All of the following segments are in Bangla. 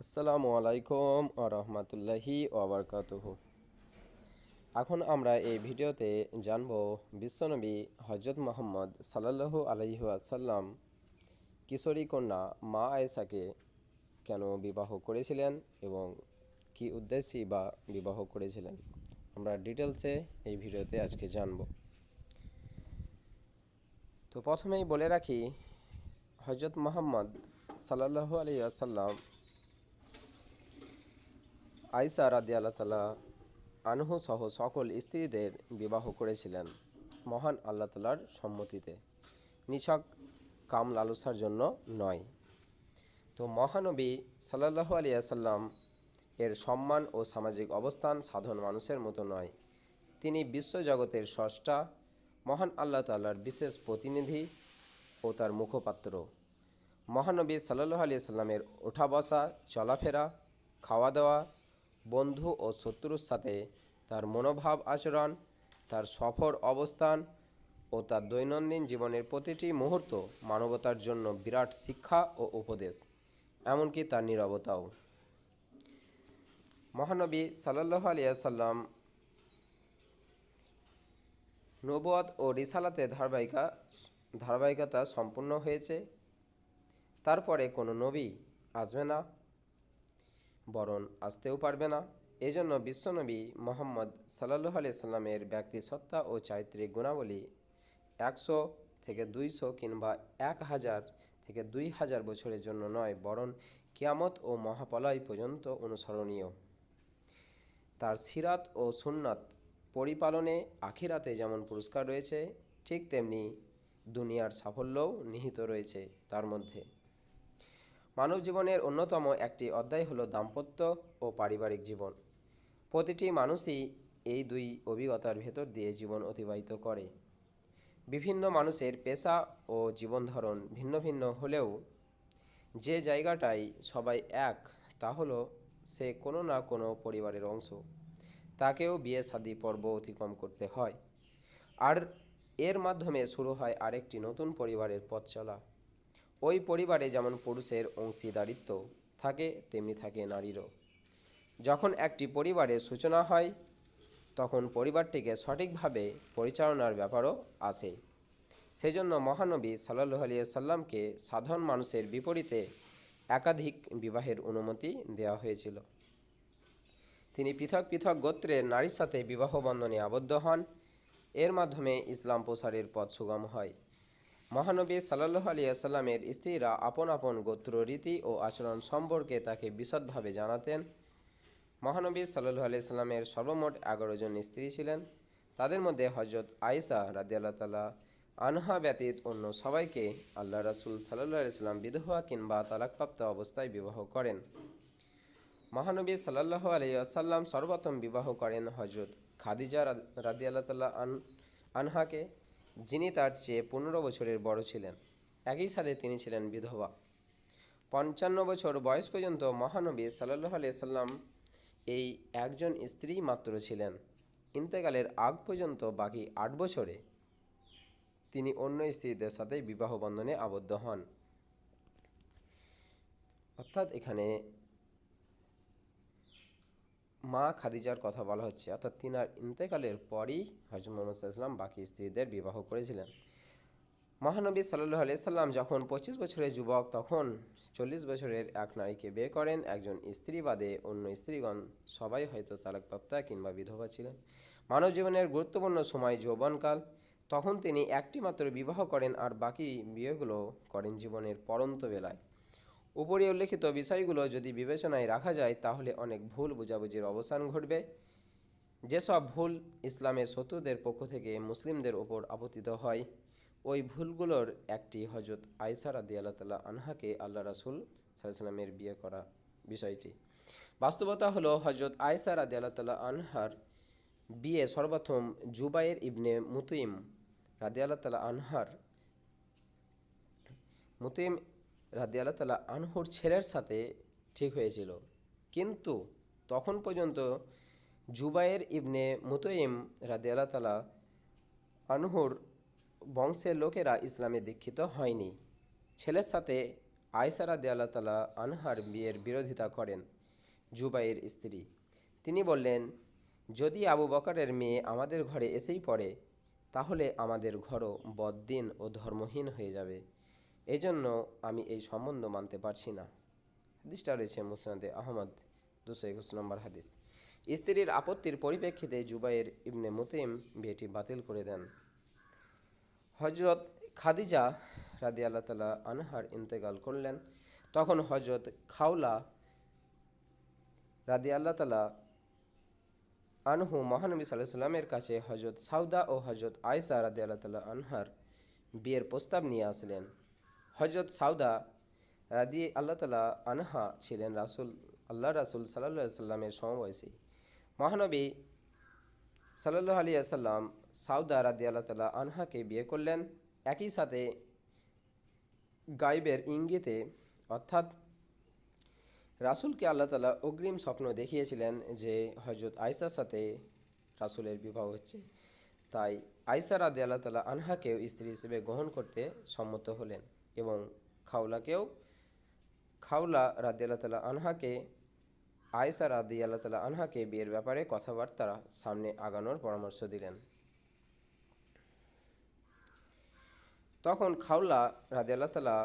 আসসালামু আলাইকুম ও রহমতুল্লাহি ওবরকাতুহ এখন আমরা এই ভিডিওতে জানব বিশ্বনবী হজরত মোহাম্মদ সাল্লাল্লাহু আলাইহি আসাল্লাম কিশোরী কন্যা মা আয়েশাকে কেন বিবাহ করেছিলেন এবং কি উদ্দেশ্যে বা বিবাহ করেছিলেন? আমরা ডিটেলসে এই ভিডিওতে আজকে জানব। তো প্রথমেই বলে রাখি হজরত মোহাম্মদ সাল্লাল্লাহু আলাইহি আসাল্লাম আইসা রাদি আল্লাহ তালা আনহু সহ সকল স্ত্রীদের বিবাহ করেছিলেন মহান আল্লাহ তালার সম্মতিতে। নিছক কাম লালসার জন্য নয়। তো মহানবী সাল্লাহু আলিয়াসাল্লাম এর সম্মান ও সামাজিক অবস্থান সাধারণ মানুষের মতো নয়। তিনি বিশ্বজগতের স্রষ্টা, মহান আল্লাহ তাল্লার বিশেষ প্রতিনিধি ও তার মুখপাত্র। মহানবী সাল্লাহ আলিয়া সাল্লামের ওঠা বসা চলাফেরা খাওয়া দাওয়া বন্ধু ও শত্রুর সাথে তার মনোভাব আচরণ, তার সফর অবস্থান ও তার দৈনন্দিন জীবনের প্রতিটি মুহূর্ত মানবতার জন্য বিরাট শিক্ষা ও উপদেশ, এমনকি তার নিরবতাও। মহানবী সাল্লাহ আলিয়াসাল্লাম নবুয়াত ও রিসালাতে ধারাবাহিকা, ধারাবাহিকতা সম্পূর্ণ হয়েছে। তারপরে কোনো নবী আসবে না। বরণ আসতেও পারবে না। এজন্য বিশ্বনবী মোহাম্মদ সাল্লাহ আলিয়া সাল্লামের ব্যক্তি সত্তা ও চারিত্রিক গুণাবলী একশো থেকে দুইশো কিংবা এক হাজার থেকে দুই হাজার বছরের জন্য নয়, বরং কিয়ামত ও মহাপলয় পর্যন্ত অনুসরণীয়। তার সিরাত ও সুন্নাত পরিপালনে আখিরাতে যেমন পুরস্কার রয়েছে, ঠিক তেমনি দুনিয়ার সাফল্যও নিহিত রয়েছে তার মধ্যে। মানব জীবনের অন্যতম একটি অধ্যায় হলো দাম্পত্য ও পারিবারিক জীবন। প্রতিটি মানুষই এই দুই অভিজ্ঞতার ভেতর দিয়ে জীবন অতিবাহিত করে। বিভিন্ন মানুষের পেশা ও জীবন ধরন ভিন্ন ভিন্ন হলেও যে জায়গাটায় সবাই এক, তা হলো সে কোনো না কোনো পরিবারের অংশ। তাকেও বিয়ে শাদী পর্ব অতিক্রম করতে হয়। আর এর মাধ্যমে শুরু হয় আরেকটি নতুন পরিবারের পথ চলা। ওই পরিবারে যেমন পুরুষের অংশীদারিত্ব থাকে, তেমনি থাকে নারীরও। যখন একটি পরিবারে সূচনা হয়, তখন পরিবারটিকে সঠিকভাবে পরিচালনার ব্যাপারও আসে। সেজন্য মহানবী সাল্লাহ আলিয়া সাল্লামকে সাধারণ মানুষের বিপরীতে একাধিক বিবাহের অনুমতি দেওয়া হয়েছিল। তিনি পৃথক পৃথক গোত্রের নারীর সাথে বিবাহ বন্ধনে আবদ্ধ হন। এর মাধ্যমে ইসলাম প্রসারের পথ সুগম হয়। মহানবী সাল্লাহ আলিয়াল্লামের স্ত্রীরা আপন আপন গোত্র, রীতি ও আচরণ সম্পর্কে তাকে বিশদভাবে জানাতেন। মহানবী সাল্লু আলিয়াল্লামের সর্বমোট এগারো জন স্ত্রী ছিলেন। তাদের মধ্যে হজরত আয়েসা রাদিয়াল্লাহ তালা আনহা ব্যতীত অন্য সবাইকে আল্লাহ রাসুল সাল্লু আলিয়াল্লাম বিধবা কিংবা তালাকপ্রাপ্ত অবস্থায় বিবাহ করেন। মহানবী সাল্লাহ আলিয়াল্লাম সর্বপ্রথম বিবাহ করেন হজরত খাদিজা রাদিয়াল্লাহ তাল্লাহ আন, আনহাকে। যিনি তার চেয়ে পনেরো বছরের বড় ছিলেন, একই সাথে তিনি ছিলেন বিধবা। পঞ্চান্ন বছর বয়স পর্যন্ত মহানবী সাল্লাহ সাল্লাম এই একজন স্ত্রী মাত্র ছিলেন। ইন্তেকালের আগ পর্যন্ত বাকি আট বছরে তিনি অন্য স্ত্রীদের সাথে বিবাহ বন্ধনে আবদ্ধ হন। অর্থাৎ এখানে মা খাদিজার কথা বলা হচ্ছে, অর্থাৎ তিনার ইন্তেকালের পরই হজরত মোহাম্মদ ইসলাম বাকি স্ত্রীদের বিবাহ করেছিলেন। মহানবী সাল্লু সাল্লাম যখন পঁচিশ বছরের যুবক, তখন চল্লিশ বছরের এক নারীকে বিয়ে করেন। একজন স্ত্রী বাদে অন্য স্ত্রীগণ সবাই হয়তো তালাকপ্রাপ্তা কিংবা বিধবা ছিলেন। মানব জীবনের গুরুত্বপূর্ণ সময় যৌবনকাল। তখন তিনি একটি মাত্র বিবাহ করেন আর বাকি বিয়েগুলো করেন জীবনের পরন্ত বেলায়। উপরে উল্লেখিত বিষয়গুলো যদি বিবেচনায় রাখা যায়, তাহলে অনেক ভুল বোঝাবুঝির অবসান ঘটবে। যেসব ভুল ইসলামের শত্রুদের পক্ষ থেকে মুসলিমদের ওপর আপতিত হয়, ওই ভুলগুলোর একটি হজরত আয়সা রাদি আল্লাহ তালা আনহাকে আল্লাহ রাসুল সাল্লামের বিয়ে করা বিষয়টি। বাস্তবতা হলো হজরত আয়সা রাদি আল্লাহ তালা আনহার বিয়ে সর্বপ্রথম জুবাইর ইবনে মুতুইম রাদি আল্লাহ তালা আনহার মুতুইম রাদি আল্লাহ তালা আনহুর ছেলের সাথে ঠিক হয়েছিল। কিন্তু তখন পর্যন্ত জুবাইর ইবনে মুতইম রাদি আল্লাহ তালা আনহুর বংশের লোকেরা ইসলামে দীক্ষিত হয়নি। ছেলের সাথে আয়সা রাদি আল্লাহ তালা আনহার বিয়ের বিরোধিতা করেন জুবাইয়ের স্ত্রী। তিনি বললেন, যদি আবু বকরের মেয়ে আমাদের ঘরে এসেই পড়ে, তাহলে আমাদের ঘরও বদ্দিন ও ধর্মহীন হয়ে যাবে। এজন্য আমি এই সম্বন্ধ মানতে পারছি না। হাদিসটা রয়েছে মুসনাদে আহমদ, দুশো একুশ নম্বর হাদিস। স্ত্রীর আপত্তির পরিপ্রেক্ষিতে জুবাইর ইবনে মুতিম বিয়েটি বাতিল করে দেন। হজরত খাদিজা রাদি আল্লাহ তালা আনহার ইন্তেকাল করলেন। তখন হজরত খাওলা রাদি আল্লাহ তালা আনহু মহানবী সাল্লাহ সাল্লামের কাছে হজরত সাউদা ও হজরত আয়সা রাদি আল্লাহ তালা আনহার বিয়ের প্রস্তাব নিয়ে আসলেন। হজরত সাউদা রাদি আল্লাহ তালা আনহা ছিলেন রাসুল আল্লাহ রাসুল সাল্লাহ সাল্লামের সমবয়সী। মহানবী সাল্লাহ আলী আসাল্লাম সাউদা রাদি আল্লাহ তালা আনহাকে বিয়ে করলেন। একই সাথে গাইবের ইঙ্গিতে, অর্থাৎ রাসুলকে আল্লাহ তালা অগ্রিম স্বপ্ন দেখিয়েছিলেন যে হজরত আয়সার সাথে রাসুলের বিবাহ হচ্ছে। তাই আয়সা রাদি আল্লাহ তালা আনহাকেও স্ত্রী হিসেবে গ্রহণ করতে সম্মত হলেন। এবং খাওলাকেও খাওলা রাদি আল্লাহ তালা আনহাকে আয়সা রাদি আল্লাহ তালা আনহাকে বিয়ের ব্যাপারে কথাবার্তা সামনে আগানোর পরামর্শ দিলেন। তখন খাওলা রাদি আল্লাহ তালা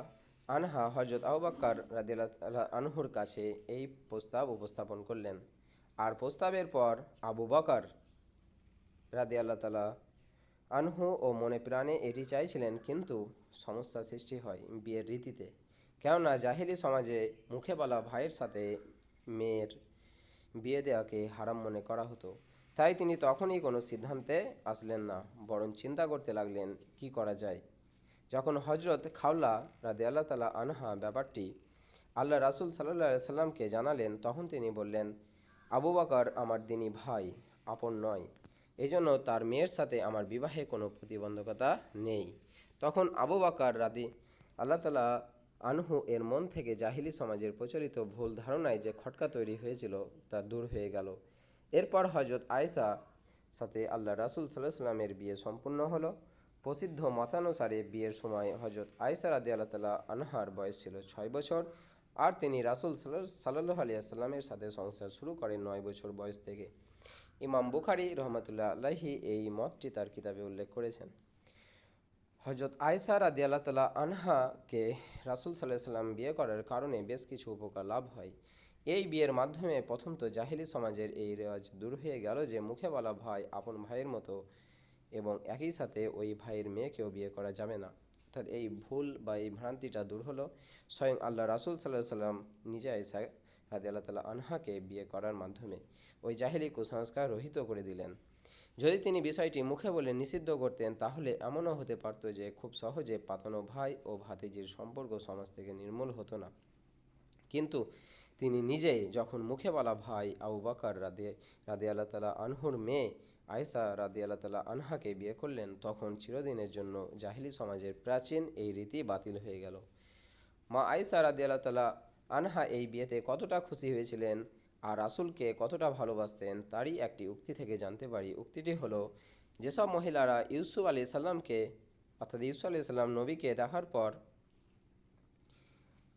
আনহা হজরত আবাক্কার রাদি আল্লাহ আনহুর কাছে এই প্রস্তাব উপস্থাপন করলেন। আর প্রস্তাবের পর আবু বকর রাদি আল্লাহ তালা আনহু ও মনে প্রাণে এটি চাইছিলেন, কিন্তু সমস্যা সৃষ্টি হয় বিয়ের রীতিতে। কেননা জাহিলি সমাজে মুখে বলা ভাইয়ের সাথে মেয়ের বিয়ে দেওয়াকে হারাম মনে করা হতো। তাই তিনি তখনই কোনো সিদ্ধান্তে আসলেন না, বরং চিন্তা করতে লাগলেন, কি করা যায়? যখন হজরত খাওলা রাদে আল্লাহ তালা আনহা ব্যাপারটি আল্লাহ রাসুল সাল্লাহ সাল্লামকে জানালেন, তখন তিনি বললেন, আবু বাকর আমার দিনী ভাই, আপন নয়। এজন্য তার মেয়ের সাথে আমার বিবাহে কোনো প্রতিবন্ধকতা নেই। তখন আবু বাকর রাদি আল্লাহ তালা আনহু এর মন থেকে জাহিলি সমাজের প্রচলিত ভুল ধারণায় যে খটকা তৈরি হয়েছিল তা দূর হয়ে গেল। এরপর হজরত আয়সা সাথে আল্লাহ রাসুল সাল্লাহ সাল্লামের বিয়ে সম্পূর্ণ হলো। প্রসিদ্ধ মতানুসারে বিয়ের সময় হজরত আয়সা রাদি আল্লাহ তালা আনহার বয়স ছিল ছয় বছর আর তিনি রাসুল সাল্লাহ আলিয়া সাল্লামের সাথে সংসার শুরু করেন নয় বছর বয়স থেকে। ইমাম বুখারি রহমতুল্লাহ আল্লাহি এই মতটি তার কিতাবে উল্লেখ করেছেন। হজরত আয়সা রাদি আল্লাহ তালা আনহাকে রাসুল সাল্লাহ সাল্লাম বিয়ে করার কারণে বেশ কিছু উপকার লাভ হয়। এই বিয়ের মাধ্যমে প্রথম তো জাহিলি সমাজের এই রেওয়াজ দূর হয়ে গেল যে মুখে বলা ভাই আপন ভাইয়ের মতো এবং একই সাথে ওই ভাইয়ের মেয়েকেও বিয়ে করা যাবে না। অর্থাৎ এই ভুল বা এই ভ্রান্তিটা দূর হলো। স্বয়ং আল্লাহ রাসুল সাল্লাহ সাল্লাম নিজে আয়সা রাদি আল্লাহ তালা আনহাকে বিয়ে করার মাধ্যমে ওই জাহিলি কুসংস্কার রহিত করে দিলেন। যদি তিনি বিষয়টি মুখে বলে নিষিদ্ধ করতেন, তাহলে এমনও হতে পারত যে খুব সহজে পাতানো ভাই ও ভাতিজির সম্পর্ক সমাজ থেকে নির্মূল হতো না। কিন্তু তিনি নিজেই যখন মুখে বলা ভাই আবু বাকর রাদে রাদে আল্লাহ তালা আনহুর মেয়ে আয়সা রাদি আল্লাহ তালা আনহাকে বিয়ে করলেন, তখন চিরদিনের জন্য জাহিলি সমাজের প্রাচীন এই রীতি বাতিল হয়ে গেল। মা আয়সা রাদি আল্লাহ তালা আনহা এই বিয়েতে কতটা খুশি হয়েছিলেন আর রাসুলকে কতটা ভালোবাসতেন তারই একটি উক্তি থেকে জানতে পারি। উক্তিটি হলো, যেসব মহিলারা ইউসুফ আলি সাল্লামকে অর্থাৎ ইউসুফ আলি সাল্লাম নবীকে দেখার পর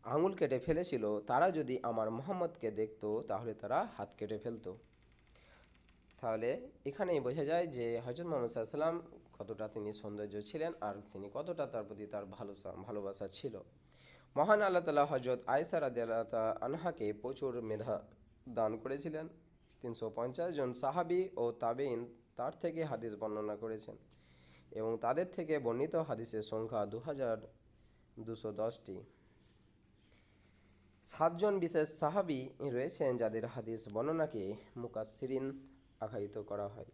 আঙুল কেটে ফেলেছিল, তারা যদি আমার মোহাম্মদকে দেখত, তাহলে তারা হাত কেটে ফেলতো। তাহলে এখানেই বোঝা যায় যে হজরত মোহাম্মদ সাল্লাম কতটা তিনি সৌন্দর্য ছিলেন আর তিনি কতটা তার প্রতি তার ভালো ভালোবাসা ছিল। মহান আল্লাহ তালা হজরত আয়সা রাদি আল্লাহ আনহাকে প্রচুর মেধা দান করেছিলেন। তিনশো পঞ্চাশ জন সাহাবি ও তাবেইন তার থেকে হাদিস বর্ণনা করেছেন এবং তাদের থেকে বর্ণিত হাদিসের সংখ্যা দু হাজার দুশো দশটি। সাতজন বিশেষ সাহাবি রয়েছেন যাদের হাদিস বর্ণনাকে মুকাসিরিন আখ্যায়িত করা হয়,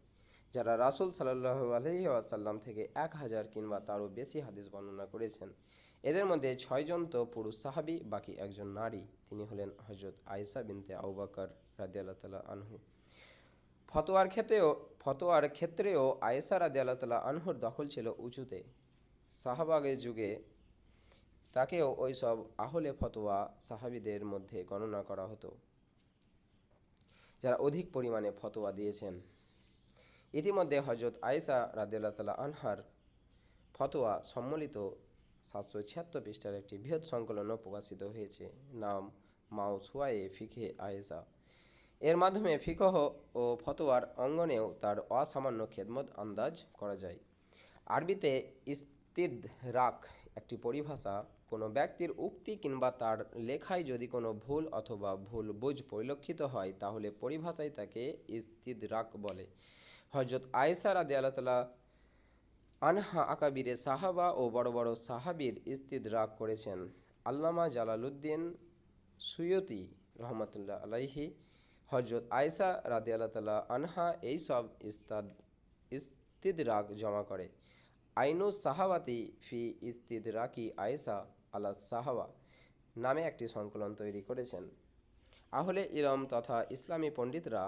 যারা রাসুল সাল্লাহ আলহি আসাল্লাম থেকে এক হাজার কিংবা তারও বেশি হাদিস বর্ণনা করেছেন। এদের মধ্যে ছয়জন তো পুরুষ সাহাবি, বাকি একজন নারী। তিনি হলেন হজরত আয়সা বিনতে আউবাকর রাদি আল্লাহ তালা আনহু। ফতোয়ার ক্ষেত্রেও ফতোয়ার ক্ষেত্রেও আয়েসা রাদি আল্লাহ তালা আনহুর দখল ছিল উঁচুতে। শাহবাগের যুগে তাকেও ওই সব আহলে ফতোয়া সাহাবিদের মধ্যে গণনা করা হতো, যারা অধিক পরিমাণে ফতোয়া দিয়েছেন। ইতিমধ্যে হজরত আয়েসা রাদিয়াল্লাহ তালা আনহার ফতোয়া সম্মিলিত সাতশো ছিয়াত্তর পৃষ্ঠার একটি বৃহৎ সংকলনও প্রকাশিত হয়েছে। নাম মাউস মাউসুয়ায়ে ফিকে আয়েসা। এর মাধ্যমে ফিকহ ও ফতোয়ার অঙ্গনেও তার অসামান্য খেদমত আন্দাজ করা যায়। আরবিতে ইস্তিদ রাক একটি পরিভাষা। কোনো ব্যক্তির উক্তি কিংবা তার লেখায় যদি কোনো ভুল অথবা ভুল বুঝ পরিলক্ষিত হয়, তাহলে পরিভাষায় তাকে ইস্তিদ রাক বলে। হজরত আয়েসা রাদি আল্লাহ আনহা আকাবিরে সাহাবা ও বড় বড় সাহাবির ইস্তিদরাক করেছেন। আল্লামা জালালুদ্দিন সুয়তি রহমতুল্লাহ আলাইহি হজরত আয়সা রাদি আল্লাহ তালা আনহা এই সব ইস্তাদ, ইস্তিদরাক জমা করে। আইনু সাহাবাতি ফি ইস্তিদরাকি আয়েসা আলা সাহাবা নামে একটি সংকলন তৈরি করেছেন। আহলে ইরম তথা ইসলামী পণ্ডিতরা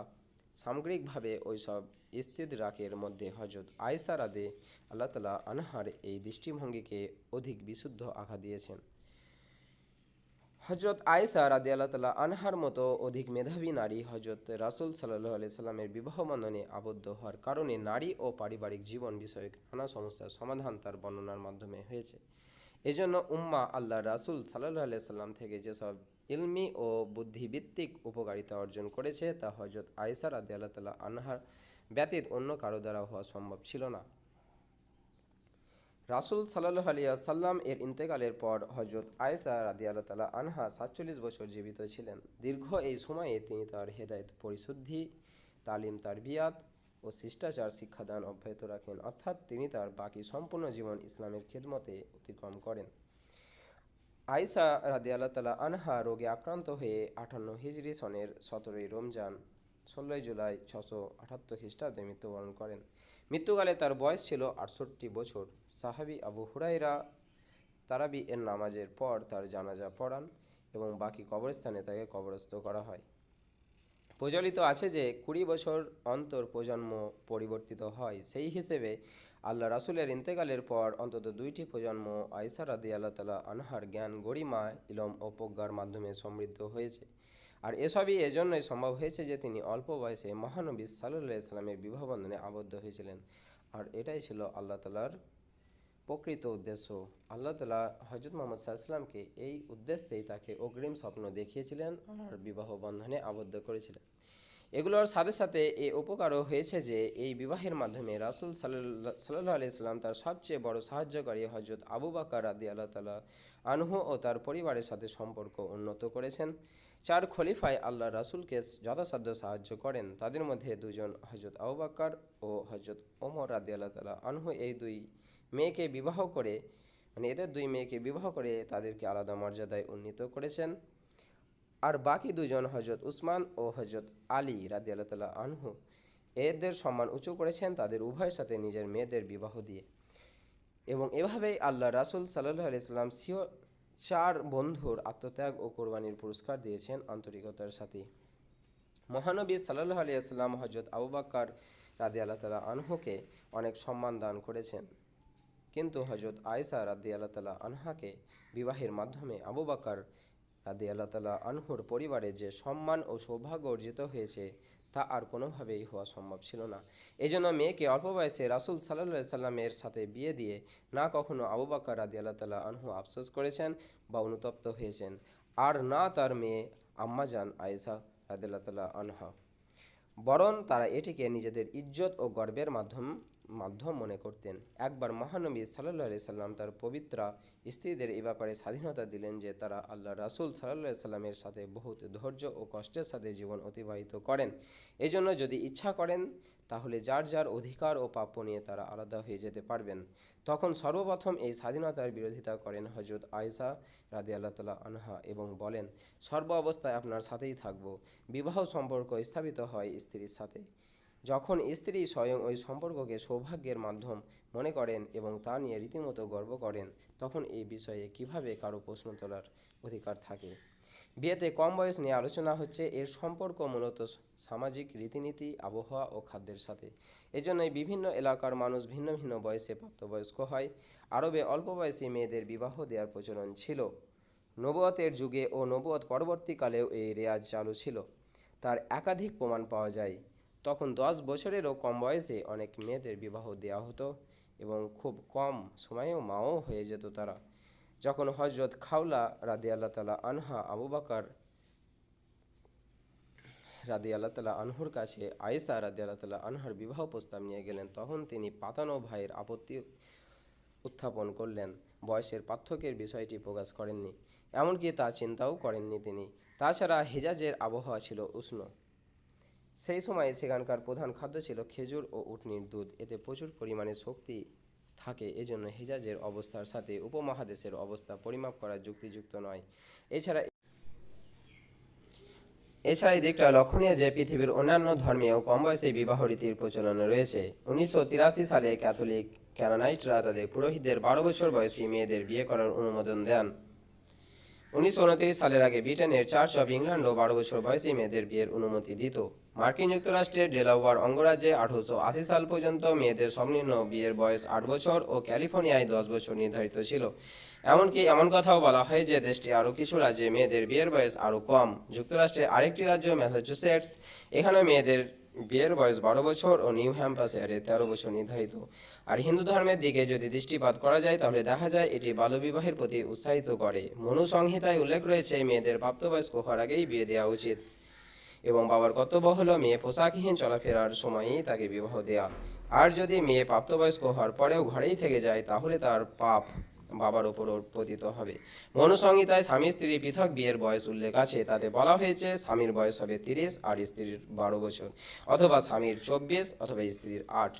সামগ্রিকভাবে ওইসব ইস্তিদরাকের মধ্যে হজরত আয়সা রাদে আল্লাহ তালা আনহার এই দৃষ্টিভঙ্গিকে অধিক বিশুদ্ধ আঘাত দিয়েছেন। হজরত আয়েসা রাদে আল্লাহ তালা আনহার মতো অধিক মেধাবী নারী হজরত রাসুল সাল্লাহ আলি সাল্লামের বিবাহ বন্ধনে আবদ্ধ হওয়ার কারণে নারী ও পারিবারিক জীবন বিষয়ক নানা সমস্যার সমাধান তার বর্ণনার মাধ্যমে হয়েছে। এজন্য উম্মা আল্লাহ রাসুল সাল্লাহ আলি সাল্লাম থেকে যেসব ইলমি ও বুদ্ধিভিত্তিক উপকারিতা অর্জন করেছে তা হজরত আয়েসা রাদে আল্লাহ তালা আনহার ব্যতীত অন্য কারও দ্বারা হওয়া সম্ভব ছিল না। রাসুল সাল্লাহ আলিয়া সাল্লাম এর ইন্তেকালের পর হজরত আয়েসা রাদি আল্লাহ তালা আনহা সাতচল্লিশ বছর জীবিত ছিলেন। দীর্ঘ এই সময়ে তিনি তার হেদায়ত, পরিশুদ্ধি, তালিম তার বিয়াত ও শিষ্টাচার, শিক্ষাদান অব্যাহত রাখেন। অর্থাৎ তিনি তার বাকি সম্পূর্ণ জীবন ইসলামের খেদমতে অতিক্রম করেন। আইসা রাদি আল্লাহ তালা আনহা রোগে আক্রান্ত হয়ে আটান্ন হিজরি সনের সতেরোই রমজান, ষোলোই জুলাই ছশো আটাত্তর খ্রিস্টাব্দে মৃত্যুবরণ করেন। মৃত্যুকালে তার বয়স ছিল আটষট্টি বছর। সাহাবি আবু হুরাইরা তারাবি এর নামাজের পর তার জানাজা পড়ান এবং বাকি কবরস্থানে তাকে কবরস্থ করা হয়। প্রচলিত আছে যে কুড়ি বছর অন্তর প্রজন্ম পরিবর্তিত হয়। সেই হিসেবে আল্লাহ রাসুলের ইন্তেকালের পর অন্তত দুইটি প্রজন্ম আইসা রাদি আল্লাহ তালা আনহার জ্ঞান গরিমা ইলম ও প্রজ্ঞার মাধ্যমে সমৃদ্ধ হয়েছে। আর এসবই এজন্যই সম্ভব হয়েছে যে তিনি অল্প বয়সে মহানবী সাল্লাহ ইসলামের বিবাহবন্ধনে আবদ্ধ হয়েছিলেন। আর এটাই ছিল আল্লাহ তালার প্রকৃত উদ্দেশ্য। আল্লাহ তালা হজরত মোহাম্মদ সাল্লামকে এই উদ্দেশ্যেই তাকে অগ্রিম স্বপ্ন দেখিয়েছিলেন আর বিবাহ বন্ধনে আবদ্ধ করেছিলেন। এগুলোর সাথে সাথে এ উপকারও হয়েছে যে এই বিবাহের মাধ্যমে রাসুল সাল্লাহ আলি ইসলাম তার সবচেয়ে বড় সাহায্যকারী হজরত আবু বাকার রাদি আল্লাহ তালা আনহু ও তার পরিবারের সাথে সম্পর্ক উন্নত করেছেন। চার খলিফায় আল্লাহ রাসুলকে যথাসাধ্য সাহায্য করেন। তাদের মধ্যে দুজন হজরত আবু বাক্কার ও হজরত ওমর রাদি আল্লাহ তালা আনহু এই দুই মেয়েকে বিবাহ করে মানে এদের দুই মেয়েকে বিবাহ করে তাদেরকে আলাদা মর্যাদায় উন্নীত করেছেন। আর বাকি দুজন হজরত উসমান ও হজরত আলী রাদি আল্লাহ আনহু, এদের সম্মান উঁচু করেছেন তাদের উভয়ের সাথে নিজের মেয়েদের বিবাহ দিয়ে। এবং এভাবেই আল্লাহ রাসুল সাল্লাহ আলাইসাল্লাম সিও চার বন্ধুর আত্মত্যাগ ও কোরবানির পুরস্কার দিয়েছেন আন্তরিকতার সাথে। মহানবী সাল্লাহ আলিয়াল্লাম হজরত আবু বাক্কার রাদি আল্লাহ তালা আনহুকে অনেক সম্মান দান করেছেন। কিন্তু হজরত আয়সা রাদি আল্লাহ তালা আনহাকে বিবাহের মাধ্যমে আবু বাক্কার রাদি আল্লাহ তালা আনহুর পরিবারে যে সম্মান ও সৌভাগ্য অর্জিত হয়েছে, তা আর কোনোভাবেই হওয়া সম্ভব ছিল না। এই জন্য মেয়েকে অল্প বয়সে রাসুল সাল্লাহ সাল্লামের সাথে বিয়ে দিয়ে না কখনো আবু বাক্কার রাদি আল্লাহ তালা আনহু আফসোস করেছেন বা অনুতপ্ত হয়েছেন, আর না তার মেয়ে আম্মাজান আয়েসা রাদিল্লা তালা আনহা। বরং তারা এটিকে নিজেদের ইজ্জত ও গর্বের মাধ্যম মাধ্যম মনে করতেন। একবার মহানবী সাল্লাহ সাল্লাম তার পবিত্রা স্ত্রীদের এ ব্যাপারে স্বাধীনতা দিলেন যে তারা আল্লাহ রাসুল সাল্লাহ সাল্লামের সাথে বহুত ধৈর্য ও কষ্টের সাথে জীবন অতিবাহিত করেন। এজন্য যদি ইচ্ছা করেন, তাহলে যার যার অধিকার ও প্রাপ্য নিয়ে তারা আলাদা হয়ে যেতে পারবেন। তখন সর্বপ্রথম এই স্বাধীনতার বিরোধিতা করেন হজরত আয়সা রাদি আল্লাহ তালা আনহা এবং বলেন সর্ব অবস্থায় আপনার সাথেই থাকব। বিবাহ সম্পর্ক স্থাপিত হয় স্ত্রীর সাথে। যখন স্ত্রী স্বয়ং ওই সম্পর্ককে সৌভাগ্যের মাধ্যম মনে করেন এবং তা নিয়ে রীতিমতো গর্ব করেন, তখন এই বিষয়ে কীভাবে কারও প্রশ্ন তোলার অধিকার থাকে? বিয়েতে কম বয়স নিয়ে আলোচনা হচ্ছে, এর সম্পর্ক মূলত সামাজিক রীতিনীতি, আবহাওয়া ও খাদ্যের সাথে। এজন্যই বিভিন্ন এলাকার মানুষ ভিন্ন ভিন্ন বয়সে প্রাপ্তবয়স্ক হয়। আরবে অল্প বয়সী মেয়েদের বিবাহ দেওয়ার প্রচলন ছিল। নবুয়তের যুগে ও নবুয়ত পরবর্তীকালেও এই রেয়াজ চালু ছিল। তার একাধিক প্রমাণ পাওয়া যায়। তখন দশ বছরেরও কম বয়সে অনেক মেয়েদের বিবাহ দেওয়া হতো এবং খুব কম সময়েও মাও হয়ে যেত তারা। যখন হজরত খাওলা রাদি আল্লাহ তালা আনহা আবু বাকার রাদি আল্লাহ তালা আনহুর কাছে আয়েসা রাদি আল্লাহ তালা আনহার বিবাহ প্রস্তাব নিয়ে গেলেন, তখন তিনি পাতানো ভাইয়ের আপত্তি উত্থাপন করলেন। বয়সের পার্থক্যের বিষয়টি প্রকাশ করেননি, এমনকি তা চিন্তাও করেননি তিনি। তাছাড়া হেজাজের আবহাওয়া ছিল উষ্ণ। সেই সময়ে সেখানকার প্রধান খাদ্য ছিল খেজুর ও উটনির দুধ। এতে প্রচুর পরিমাণে শক্তি থাকে, এজন্য হেজাজের অবস্থার সাথে উপমহাদেশের অবস্থা পরিমাপ করা যুক্তিযুক্ত নয়। এছাড়া এছাড়া দিকটা লক্ষণীয় যে পৃথিবীর অন্যান্য ধর্মেও কম বয়সে বিবাহ রীতির প্রচলন রয়েছে। উনিশশো তিরাশি সালে ক্যাথলিক ক্যানানাইটরা তাদের পুরোহিতদের বারো বছর বয়সী মেয়েদের বিয়ে করার অনুমোদন দেন। উনিশশো উনত্রিশ সালের আগে ব্রিটেনের চার্চ অব ইংল্যান্ডও বারো বছর বয়সী মেয়েদের বিয়ের অনুমতি দিত। মার্কিন যুক্তরাষ্ট্রের ডেলাওয়ার অঙ্গরাজ্যে আঠারোশো আশি সাল পর্যন্ত মেয়েদের সর্বনিম্ন বিয়ের বয়স আট বছর ও ক্যালিফোর্নিয়ায় দশ বছর নির্ধারিত ছিল। এমনকি এমন কথাও বলা হয় যে দেশটি আরও কিছু রাজ্যে মেয়েদের বিয়ের বয়স আরও কম। যুক্তরাষ্ট্রের আরেকটি রাজ্য ম্যাসাচুসেটস এখানে মেয়েদের বিয়ের বয়স বারো বছর ও নিউ হ্যাম্পাশায়ারে তেরো বছর নির্ধারিত। আর হিন্দু ধর্মের দিকে যদি দৃষ্টিপাত করা যায়, তাহলে দেখা যায় এটি বাল্যবিবাহের প্রতি উৎসাহিত করে। মনু সংহিতায় উল্লেখ রয়েছে, মেয়েদের প্রাপ্তবয়স্ক হওয়ার আগেই বিয়ে দেওয়া উচিত। এবং বাবার কর্তব্য হলো মেয়ে পোশাকহীন চলাফেরার সময়ই তাকে বিবাহ দেয়া। আর যদি মেয়ে প্রাপ্তবয়স্ক হওয়ার পরেও ঘরেই থেকে যায়, তাহলে তার পাপ বাবার ওপর পতিত হবে। মনুসংহিতায় স্বামী স্ত্রী পৃথক বিয়ের বয়স উল্লেখ আছে। তাতে বলা হয়েছে, স্বামীর বয়স হবে তিরিশ আর স্ত্রীর বারো বছর, অথবা স্বামীর চব্বিশ অথবা স্ত্রীর আট।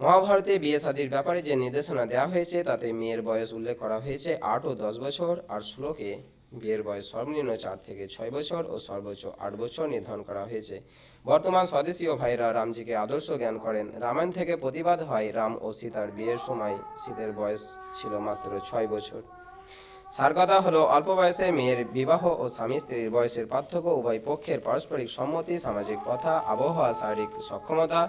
মহাভারতে বিয়ে শাদীর ব্যাপারে যে নির্দেশনা দেওয়া হয়েছে, তাতে মেয়ের বয়স উল্লেখ করা হয়েছে আট ও দশ বছর, আর শ্লোকে বিয়ের বয়স সর্বনিম্ন চার থেকে ছয় বছর ও সর্বোচ্চ আট বছর নির্ধারণ করা হয়েছে। বর্তমান স্বদেশীয় ভাইরা রামজিকে আদর্শ জ্ঞান করেন। রামায়ণ থেকে প্রতিবাদ হয় রাম ও সীতার বিয়ের সময় সীতের বয়স ছিল মাত্র ছয় বছর। সার কথা হলো, অল্প বয়সে মেয়ের বিবাহ ও স্বামী স্ত্রীর বয়সের পার্থক্য উভয় পক্ষের পারস্পরিক সম্মতি, সামাজিক কথা আবহাওয়া, শারীরিক সক্ষমতা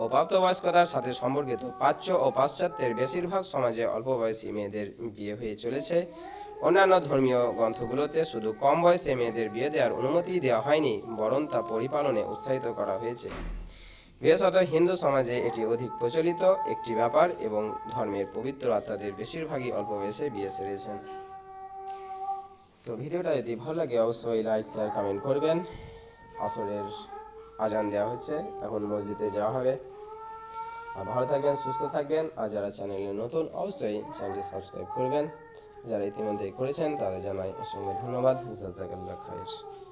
ও প্রাপ্তবয়স্কতার সাথে সম্পর্কিত প্রাচ্য ও পাশ্চাত্যের বেশিরভাগ সমাজে অল্প বয়সী মেয়েদের বিয়ে হয়ে চলেছে। অন্যান্য ধর্মীয় গ্রন্থগুলোতে শুধু কম বয়সে মেয়েদের বিয়ে দেওয়ার অনুমতি দেওয়া হয়নি, বরং তা পরিপালনে উৎসাহিত করা হয়েছে। বিশেষত হিন্দু সমাজে এটি অধিক প্রচলিত একটি ব্যাপার এবং ধর্মের পবিত্র আত্মাদের বেশিরভাগই অল্প বয়সে বিয়ে সেরেছেন। তো ভিডিওটা যদি ভালো লাগে, অবশ্যই লাইক, শেয়ার, কমেন্ট করবেন। আসরের আজান দেওয়া হচ্ছে, এখন মসজিদে যাওয়া হবে। আর ভালো থাকবেন, সুস্থ থাকবেন। আর যারা চ্যানেলে নতুন, অবশ্যই চ্যানেলটি সাবস্ক্রাইব করবেন। যারা ইতিমধ্যে করেছেন তাদের জানাই অসংখ্য ধন্যবাদ। জাজাকাল্লা খায়ের।